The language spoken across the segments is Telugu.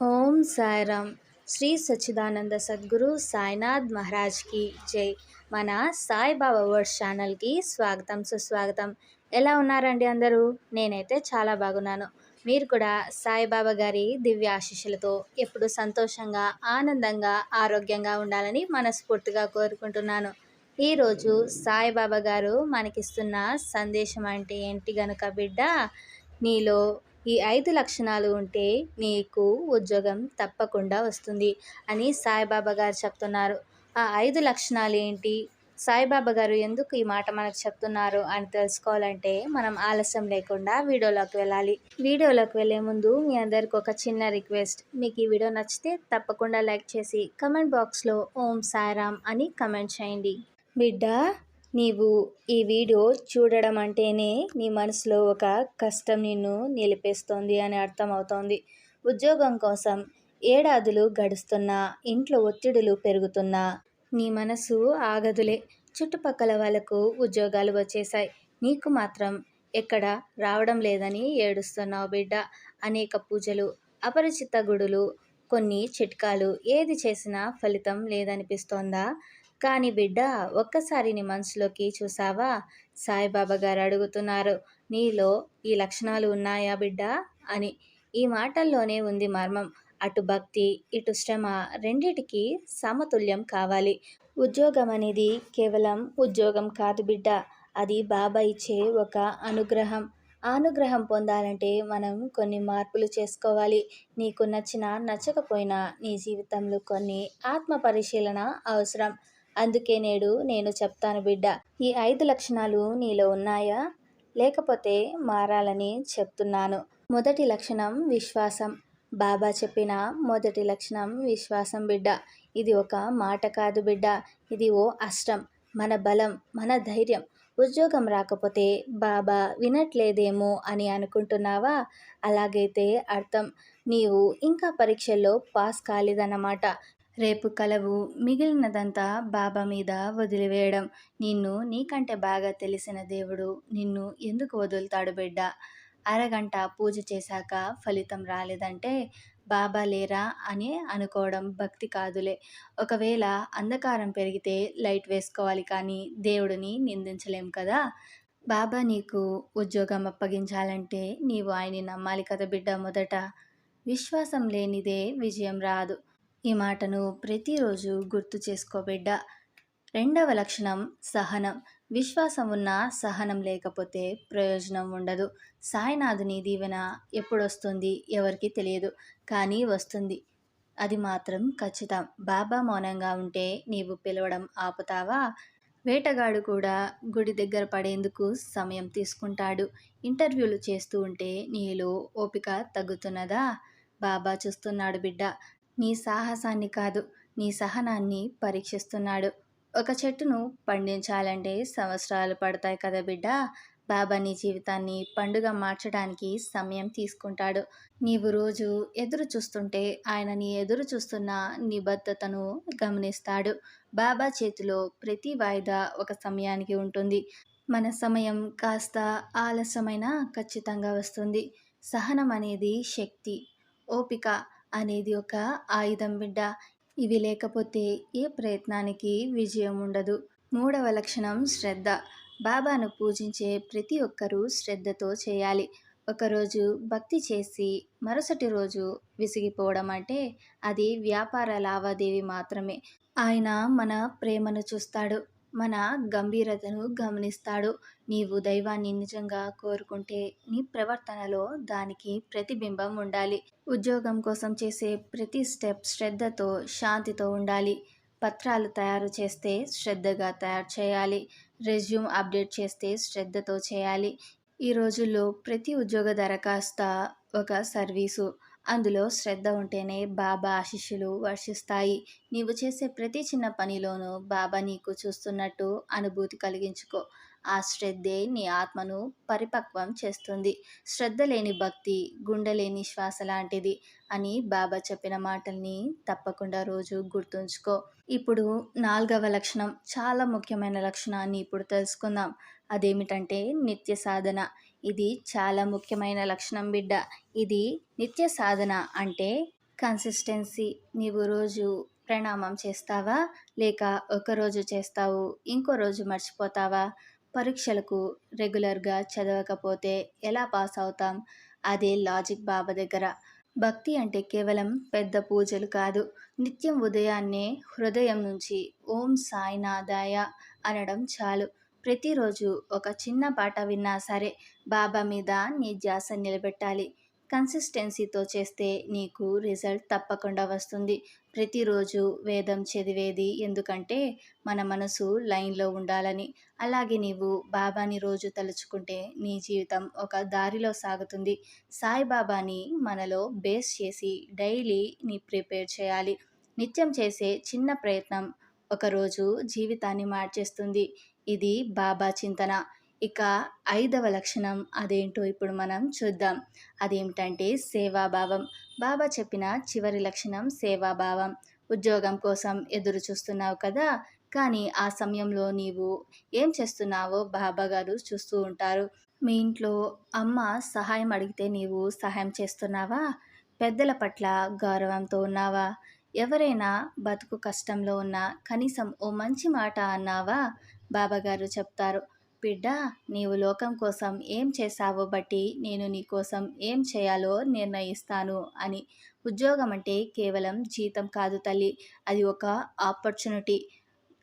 ఓం సాయిరామ్. శ్రీ సచ్చిదానంద సద్గురు సాయినాథ్ మహారాజ్కి జై. మన సాయిబాబా వర్డ్స్ ఛానల్కి స్వాగతం సుస్వాగతం. ఎలా ఉన్నారండి అందరూ? నేనైతే చాలా బాగున్నాను. మీరు కూడా సాయిబాబా గారి దివ్య ఆశీస్సులతో ఎప్పుడు సంతోషంగా ఆనందంగా ఆరోగ్యంగా ఉండాలని మనస్ఫూర్తిగా కోరుకుంటున్నాను. ఈరోజు సాయిబాబా గారు మనకిస్తున్న సందేశం అంటే ఏంటి గనుక బిడ్డ? నీలో ఈ ఐదు లక్షణాలు ఉంటే నీకు ఉద్యోగం తప్పకుండా వస్తుంది అని సాయిబాబా గారు చెప్తున్నారు. ఆ ఐదు లక్షణాలు ఏంటి? సాయిబాబా గారు ఎందుకు ఈ మాట మనకు చెప్తున్నారు అని తెలుసుకోవాలంటే మనం ఆలస్యం లేకుండా వీడియోలోకి వెళ్ళాలి. వీడియోలోకి వెళ్ళే ముందు మీ అందరికి ఒక చిన్న రిక్వెస్ట్. మీకు ఈ వీడియో నచ్చితే తప్పకుండా లైక్ చేసి కమెంట్ బాక్స్లో ఓం సాయిరామ్ అని కమెంట్ చేయండి. బిడ్డ నీవు ఈ వీడియో చూడడం అంటేనే నీ మనసులో ఒక కష్టం నిన్ను నిలిపేస్తోంది అని అర్థమవుతోంది. ఉద్యోగం కోసం ఏడాదులు గడుస్తున్నా ఇంట్లో ఒత్తిడులు పెరుగుతున్నా నీ మనసు ఆగదులే. చుట్టుపక్కల వాళ్ళకు ఉద్యోగాలు వచ్చేసాయి నీకు మాత్రం ఎక్కడ రావడం లేదని ఏడుస్తున్నావు బిడ్డ. అనేక పూజలు అపరిచిత గుడులు కొన్ని చిట్కాలు ఏది చేసినా ఫలితం లేదనిపిస్తోందా? కానీ బిడ్డ ఒక్కసారి నీ మనసులోకి చూసావా? సాయిబాబా గారు అడుగుతున్నారు. నీలో ఈ లక్షణాలు ఉన్నాయా బిడ్డ? అని. ఈ మాటల్లోనే ఉంది మర్మం. అటు భక్తి ఇటు శ్రమ రెండిటికి సమతుల్యం కావాలి. ఉద్యోగం అనేది కేవలం ఉద్యోగం కాదు బిడ్డ. అది బాబా ఇచ్చే ఒక అనుగ్రహం. అనుగ్రహం పొందాలంటే మనం కొన్ని మార్పులు చేసుకోవాలి. నీకు నచ్చిన నచ్చకపోయినా నీ జీవితంలో కొన్ని ఆత్మ పరిశీలన అవసరం. అందుకే నేడు నేను చెప్తాను బిడ్డ ఈ ఐదు లక్షణాలు నీలో ఉన్నాయా? లేకపోతే మారాలని చెప్తున్నాను. మొదటి లక్షణం విశ్వాసం. బాబా చెప్పిన మొదటి లక్షణం విశ్వాసం బిడ్డ. ఇది ఒక మాట కాదు బిడ్డ. ఇది ఓ అష్టం. మన బలం మన ధైర్యం. ఉద్యోగం రాకపోతే బాబా వినట్లేదేమో అని అనుకుంటున్నావా? అలాగైతే అర్థం. నీవు ఇంకా పరీక్షల్లో పాస్ కాలేదన్నమాట. రేపు కలవు మిగిలినదంతా బాబా మీద వదిలివేయడం. నిన్ను నీకంటే బాగా తెలిసిన దేవుడు నిన్ను ఎందుకు వదులుతాడు బిడ్డ? అరగంట పూజ చేశాక ఫలితం రాలేదంటే బాబా లేరా అని అనుకోవడం భక్తి కాదులే. ఒకవేళ అంధకారం పెరిగితే లైట్ వేసుకోవాలి కానీ దేవుడిని నిందించలేం కదా? బాబా నీకు ఉద్యోగం అప్పగించాలంటే నీవు ఆయన్ని నమ్మాలి కదా బిడ్డ మొదట. విశ్వాసం లేనిదే విజయం రాదు. ఈ మాటను ప్రతిరోజు గుర్తు చేసుకోబిడ్డ రెండవ లక్షణం సహనం. విశ్వాసం ఉన్న సహనం లేకపోతే ప్రయోజనం ఉండదు. సాయినాథుని దీవెన ఎప్పుడొస్తుంది? ఎవరికి తెలియదు. కానీ వస్తుంది. అది మాత్రం ఖచ్చితం. బాబా మౌనంగా ఉంటే నీవు పిలవడం ఆపుతావా? వేటగాడు కూడా గుడి దగ్గర పడేందుకు సమయం తీసుకుంటాడు. ఇంటర్వ్యూలు చేస్తూ ఉంటే నీలో ఓపిక తగ్గుతున్నదా? బాబా చూస్తున్నాడు బిడ్డ. నీ సాహసాన్ని కాదు నీ సహనాన్ని పరీక్షిస్తున్నాడు. ఒక చెట్టును పండించాలంటే సంవత్సరాలు పడతాయి కదా బిడ్డ. బాబా నీ జీవితాన్ని పండుగ మార్చడానికి సమయం తీసుకుంటాడు. నీవు రోజు ఎదురు చూస్తుంటే ఆయన నీ ఎదురు చూస్తున్న నిబద్ధతను గమనిస్తాడు. బాబా చేతిలో ప్రతి వాయిదా ఒక సమయానికి ఉంటుంది. మన సమయం కాస్త ఆలస్యమైన ఖచ్చితంగా వస్తుంది. సహనం అనేది శక్తి ఓపిక అనేది ఒక ఆయుధం బిడ్డ. ఇవి లేకపోతే ఏ ప్రయత్నానికి విజయం ఉండదు. మూడవ లక్షణం శ్రద్ధ. బాబాను పూజించే ప్రతి ఒక్కరూ శ్రద్ధతో చేయాలి. ఒకరోజు భక్తి చేసి మరుసటి రోజు విసిగిపోవడం అంటే అది వ్యాపార లావాదేవీ మాత్రమే. ఆయన మన ప్రేమను చూస్తాడు. మన గంభీరతను గమనిస్తాడు. నీవు దైవాన్ని నిజంగా కోరుకుంటే నీ ప్రవర్తనలో దానికి ప్రతిబింబం ఉండాలి. ఉద్యోగం కోసం చేసే ప్రతి స్టెప్ శ్రద్ధతో శాంతితో ఉండాలి. పత్రాలు తయారు చేస్తే శ్రద్ధగా తయారు చేయాలి. రెజ్యూమ్ అప్డేట్ చేస్తే శ్రద్ధతో చేయాలి. ఈ రోజుల్లో ప్రతి ఉద్యోగ దరఖాస్త ఒక సర్వీసు. అందులో శ్రద్ధ ఉంటేనే బాబా ఆశిష్యులు వర్షిస్తాయి. నీవు చేసే ప్రతి చిన్న పనిలోనూ బాబా నీకు చూస్తున్నట్టు అనుభూతి కలిగించుకో. ఆ శ్రద్ధే నీ ఆత్మను పరిపక్వం చేస్తుంది. శ్రద్ధ లేని భక్తి గుండె లేని శ్వాస లాంటిది అని బాబా చెప్పిన మాటల్ని తప్పకుండా రోజు గుర్తుంచుకో. ఇప్పుడు నాలుగవ లక్షణం చాలా ముఖ్యమైన లక్షణాన్ని ఇప్పుడు తెలుసుకుందాం. అదేమిటంటే నిత్య సాధన. ఇది చాలా ముఖ్యమైన లక్షణం బిడ్డ. ఇది నిత్య సాధన అంటే కన్సిస్టెన్సీ. నీవు రోజు ప్రణామం చేస్తావా? లేక ఒకరోజు చేస్తావు ఇంకో రోజు మర్చిపోతావా? పరీక్షలకు రెగ్యులర్గా చదవకపోతే ఎలా పాస్ అవుతాం? అదే లాజిక్ బాబా దగ్గర. భక్తి అంటే కేవలం పెద్ద పూజలు కాదు నిత్యం ఉదయాన్నే హృదయం నుంచి ఓం సాయినాథాయ అనడం చాలు. ప్రతిరోజు ఒక చిన్న పాట విన్నా సరే బాబా మీద నీ ధ్యాస నిలబెట్టాలి. కన్సిస్టెన్సీతో చేస్తే నీకు రిజల్ట్ తప్పకుండా వస్తుంది. ప్రతిరోజు వేదం చదివేది ఎందుకంటే మన మనసు లైన్లో ఉండాలని. అలాగే నీవు బాబాని రోజు తలుచుకుంటే నీ జీవితం ఒక దారిలో సాగుతుంది. సాయిబాబాని మనలో బేస్ చేసి డైలీ నీ ప్రిపేర్ చేయాలి. నిత్యం చేసే చిన్న ప్రయత్నం ఒకరోజు జీవితాన్ని మార్చేస్తుంది. ఇది బాబా చింతన. ఇక ఐదవ లక్షణం అదేంటో ఇప్పుడు మనం చూద్దాం. అదేమిటంటే సేవాభావం. బాబా చెప్పిన చివరి లక్షణం సేవాభావం. ఉద్యోగం కోసం ఎదురు చూస్తున్నావు కదా కానీ ఆ సమయంలో నీవు ఏం చేస్తున్నావో బాబా గారు చూస్తూ ఉంటారు. మీ ఇంట్లో అమ్మ సహాయం అడిగితే నీవు సహాయం చేస్తున్నావా? పెద్దల పట్ల గౌరవంతో ఉన్నావా? ఎవరైనా బతుకు కష్టంలో ఉన్నా కనీసం ఓ మంచి మాట అన్నావా? బాబాగారు చెప్తారు. బిడ్డ నీవు లోకం కోసం ఏం చేశావో బట్టి నేను నీ కోసం ఏం చేయాలో నిర్ణయిస్తాను అని. ఉద్యోగం అంటే కేవలం జీతం కాదు తల్లి. అది ఒక ఆపర్చునిటీ.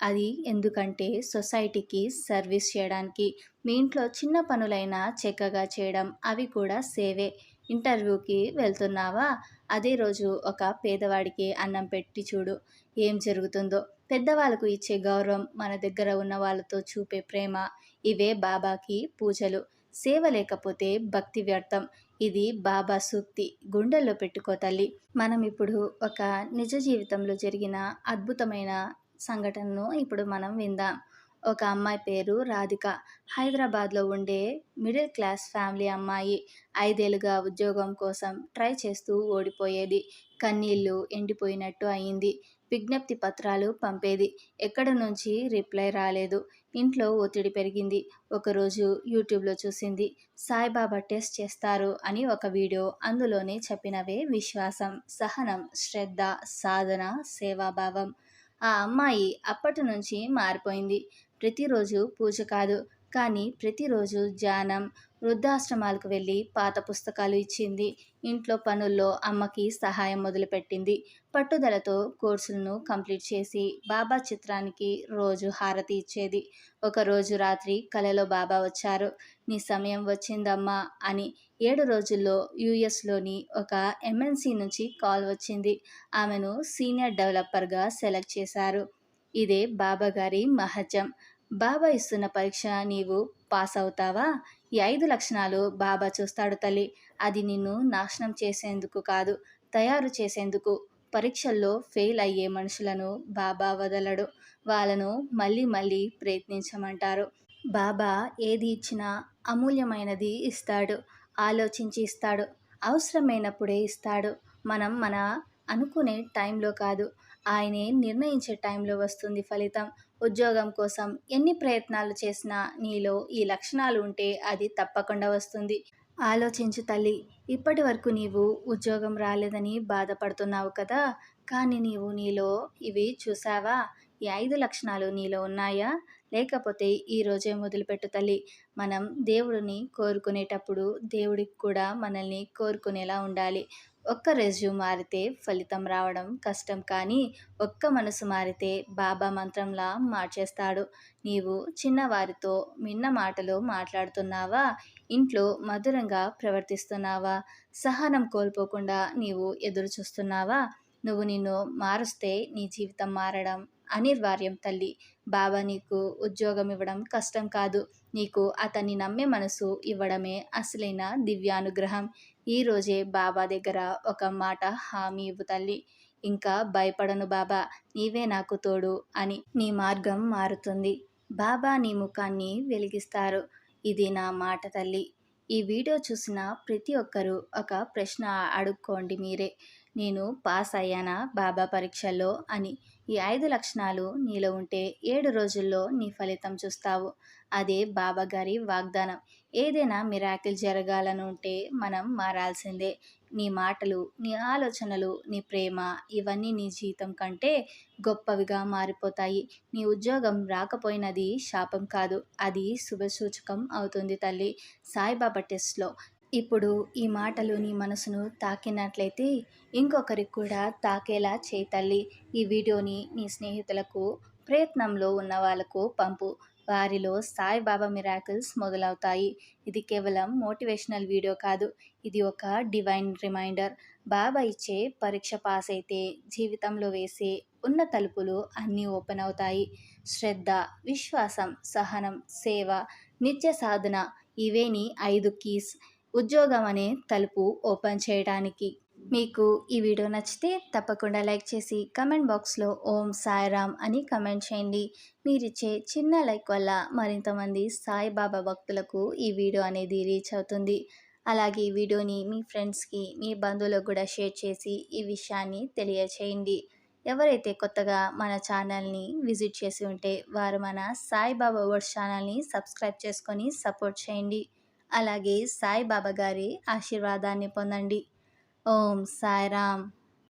అది ఎందుకంటే సొసైటీకి సర్వీస్ చేయడానికి. మీ ఇంట్లో చిన్న పనులైనా చక్కగా చేయడం అవి కూడా సేవే. ఇంటర్వ్యూకి వెళ్తున్నావా? అదే రోజు ఒక పేదవాడికి అన్నం పెట్టి చూడు ఏం జరుగుతుందో. పెద్దవాళ్ళకు ఇచ్చే గౌరవం మన దగ్గర ఉన్న వాళ్ళతో చూపే ప్రేమ ఇవే బాబాకి పూజలు. సేవ లేకపోతే భక్తి వ్యర్థం. ఇది బాబా సూక్తి గుండెల్లో పెట్టుకో తల్లి. మనం ఇప్పుడు ఒక నిజ జీవితంలో జరిగిన అద్భుతమైన సంఘటనను ఇప్పుడు మనం విందాం. ఒక అమ్మాయి పేరు రాధిక. హైదరాబాద్లో ఉండే మిడిల్ క్లాస్ ఫ్యామిలీ అమ్మాయి ఐదేళ్ళుగా ఉద్యోగం కోసం ట్రై చేస్తూ ఓడిపోయేది. కన్నీళ్ళు ఎండిపోయినట్టు అయింది. విజ్ఞప్తి పత్రాలు పంపేది. ఎక్కడ నుంచి రిప్లై రాలేదు. ఇంట్లో ఒత్తిడి పెరిగింది. ఒకరోజు యూట్యూబ్లో చూసింది. సాయిబాబా టెస్ట్ చేస్తారు అని ఒక వీడియో అందులోనే చెప్పినవే విశ్వాసం సహనం శ్రద్ధ సాధన సేవాభావం. ఆ అమ్మాయి అప్పటి నుంచి మారిపోయింది. ప్రతిరోజు పూజ కాదు. కానీ ప్రతిరోజు ధ్యానం వృద్ధాశ్రమాలకు వెళ్ళి పాత పుస్తకాలు ఇచ్చింది. ఇంట్లో పనుల్లో అమ్మకి సహాయం మొదలుపెట్టింది. పట్టుదలతో కోర్సులను కంప్లీట్ చేసి బాబా చిత్రానికి రోజు హారతి ఇచ్చేది. ఒకరోజు రాత్రి కలలో బాబా వచ్చారు. నీ సమయం వచ్చిందమ్మా అని ఏడు రోజుల్లో యుఎస్లోని ఒక ఎంఎన్సి నుంచి కాల్ వచ్చింది. ఆమెను సీనియర్ డెవలపర్గా సెలెక్ట్ చేశారు. ఇదే బాబా గారి మహత్యం. బాబా ఇస్తున్న పరీక్ష నీవు పాస్ అవుతావా? ఈ ఐదు లక్షణాలు బాబా చూస్తాడు తల్లి. అది నిన్ను నాశనం చేసేందుకు కాదు తయారు చేసేందుకు. పరీక్షల్లో ఫెయిల్ అయ్యే మనుషులను బాబా వదలడు. వాళ్ళను మళ్ళీ మళ్ళీ ప్రయత్నించమంటారు. బాబా ఏది ఇచ్చినా అమూల్యమైనది ఇస్తాడు. ఆలోచించి ఇస్తాడు. అవసరమైనప్పుడే ఇస్తాడు. మనం మన అనుకునే టైంలో కాదు. ఆయనే నిర్ణయించే టైంలో వస్తుంది ఫలితం. ఉద్యోగం కోసం ఎన్ని ప్రయత్నాలు చేసినా నీలో ఈ లక్షణాలు ఉంటే అది తప్పకుండా వస్తుంది. ఆలోచించు తల్లి ఇప్పటి వరకు నీవు ఉద్యోగం రాలేదని బాధపడుతున్నావు కదా? కానీ నీవు నీలో ఇవి చూసావా? ఈ ఐదు లక్షణాలు నీలో ఉన్నాయా? లేకపోతే ఈరోజే మొదలుపెట్టు తల్లి. మనం దేవుడిని కోరుకునేటప్పుడు దేవుడికి కూడా మనల్ని కోరుకునేలా ఉండాలి. ఒక్క రెజ్యూమ్ మారితే ఫలితం రావడం కష్టం కానీ ఒక్క మనసు మారితే బాబా మంత్రంలా మార్చేస్తాడు. నీవు చిన్నవారితో మిన్న మాటలు మాట్లాడుతున్నావా? ఇంట్లో మధురంగా ప్రవర్తిస్తున్నావా? సహనం కోల్పోకుండా నీవు ఎదురు చూస్తున్నావా నువ్వు నిన్ను మారుస్తే నీ జీవితం మారడం అనివార్యం తల్లి. బాబా నీకు ఉద్యోగం ఇవ్వడం కష్టం కాదు. నీకు అతన్ని నమ్మే మనసు ఇవ్వడమే అసలైన దివ్యానుగ్రహం. ఈరోజే బాబా దగ్గర ఒక మాట హామీ ఇవ్వు తల్లి. ఇంకా భయపడను బాబా నీవే నాకు తోడు అని నీ మార్గం మారుతుంది. బాబా నీ ముఖాన్ని వెలిగిస్తారు. ఇది నా మాట తల్లి. ఈ వీడియో చూసిన ప్రతి ఒక్కరూ ఒక ప్రశ్న అడుక్కోండి మీరే. నేను పాస్ అయ్యానా బాబా పరీక్షల్లో అని. ఈ ఐదు లక్షణాలు నీలో ఉంటే ఏడు రోజుల్లో నీ ఫలితం చూస్తావు. అదే బాబా గారి వాగ్దానం. ఏదైనా మిరాకిల్ జరగాలని ఉంటే మనం మారాల్సిందే. నీ మాటలు నీ ఆలోచనలు నీ ప్రేమ ఇవన్నీ నీ జీతం కంటే గొప్పవిగా మారిపోతాయి. నీ ఉద్యోగం రాకపోయినది శాపం కాదు. అది శుభసూచకం అవుతుంది తల్లి. సాయిబాబా టెస్ట్లో ఇప్పుడు ఈ మాటలు నీ మనసును తాకినట్లయితే ఇంకొకరికి కూడా తాకేలా చేయి తల్లి. ఈ వీడియోని నీ స్నేహితులకు ప్రయత్నంలో ఉన్న వాళ్ళకు పంపు. వారిలో సాయిబాబా మిరాకిల్స్ మొదలవుతాయి. ఇది కేవలం మోటివేషనల్ వీడియో కాదు. ఇది ఒక డివైన్ రిమైండర్. బాబా ఇచ్చే పరీక్ష పాస్ అయితే జీవితంలో వేసే ఉన్న తలుపులు అన్నీ ఓపెన్ అవుతాయి. శ్రద్ధ విశ్వాసం సహనం సేవ నిత్య సాధన ఇవే నీ ఐదు కీస్. ఉద్యోగం అనే తలుపు ఓపెన్ చేయడానికి. మీకు ఈ వీడియో నచ్చితే తప్పకుండా లైక్ చేసి కమెంట్ బాక్స్లో ఓం సాయిరామ్ అని కమెంట్ చేయండి. మీరిచ్చే చిన్న లైక్ వల్ల మరింతమంది సాయిబాబా భక్తులకు ఈ వీడియో అనేది రీచ్ అవుతుంది. అలాగే ఈ వీడియోని మీ ఫ్రెండ్స్కి మీ బంధువులకు కూడా షేర్ చేసి ఈ విషయాన్ని తెలియచేయండి. ఎవరైతే కొత్తగా మన ఛానల్ని విజిట్ చేసి ఉంటే వారు మన సాయిబాబా వర్డ్స్ ఛానల్ని సబ్స్క్రైబ్ చేసుకొని సపోర్ట్ చేయండి. అలాగే సాయిబాబా గారి ఆశీర్వాదాన్ని పొందండి. ఓం సాయిరామ్.